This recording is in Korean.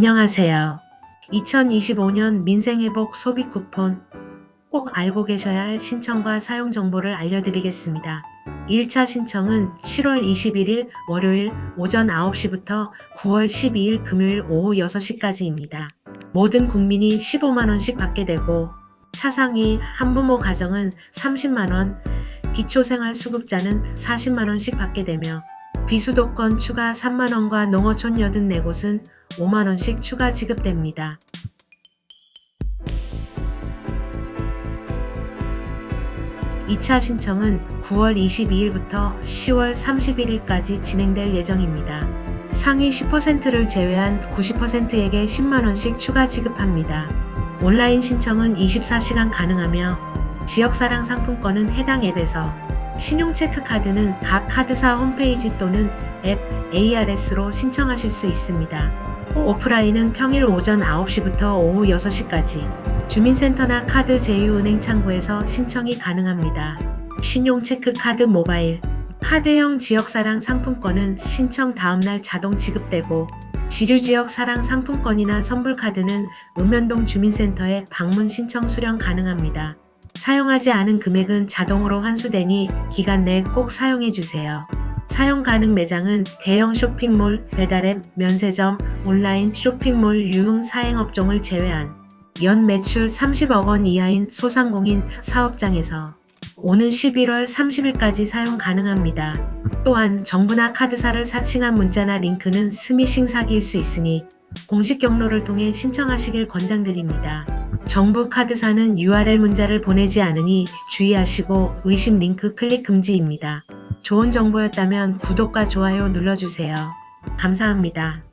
안녕하세요. 2025년 민생회복 소비 쿠폰 꼭 알고 계셔야 할 신청과 사용 정보를 알려드리겠습니다. 1차 신청은 7월 21일 월요일 오전 9시부터 9월 12일 금요일 오후 6시까지입니다. 모든 국민이 15만원씩 받게 되고 차상위 한부모 가정은 30만원, 기초생활수급자는 40만원씩 받게 되며 비수도권 추가 3만원과 농어촌 84곳은 5만원씩 추가 지급됩니다. 이차 신청은 9월 22일부터 10월 31일까지 진행될 예정입니다. 상위 10%를 제외한 90%에게 10만원씩 추가 지급합니다. 온라인 신청은 24시간 가능하며 지역사랑 상품권은 해당 앱에서 신용체크카드는 각 카드사 홈페이지 또는 앱 ARS로 신청하실 수 있습니다. 오프라인은 평일 오전 9시부터 오후 6시까지 주민센터나 카드 제휴은행 창구에서 신청이 가능합니다. 신용체크 카드 모바일 카드형 지역사랑 상품권은 신청 다음날 자동 지급되고 지류지역 사랑 상품권이나 선불카드는 읍면동 주민센터에 방문 신청 수령 가능합니다. 사용하지 않은 금액은 자동으로 환수되니 기간 내에 꼭 사용해 주세요. 사용 가능 매장은 대형 쇼핑몰, 배달앱, 면세점, 온라인 쇼핑몰 유흥 사행업종을 제외한 연 매출 30억 원 이하인 소상공인 사업장에서 오는 11월 30일까지 사용 가능합니다. 또한 정부나 카드사를 사칭한 문자나 링크는 스미싱 사기일 수 있으니 공식 경로를 통해 신청하시길 권장드립니다. 정부 카드사는 URL 문자를 보내지 않으니 주의하시고 의심 링크 클릭 금지입니다. 좋은 정보였다면 구독과 좋아요 눌러주세요. 감사합니다.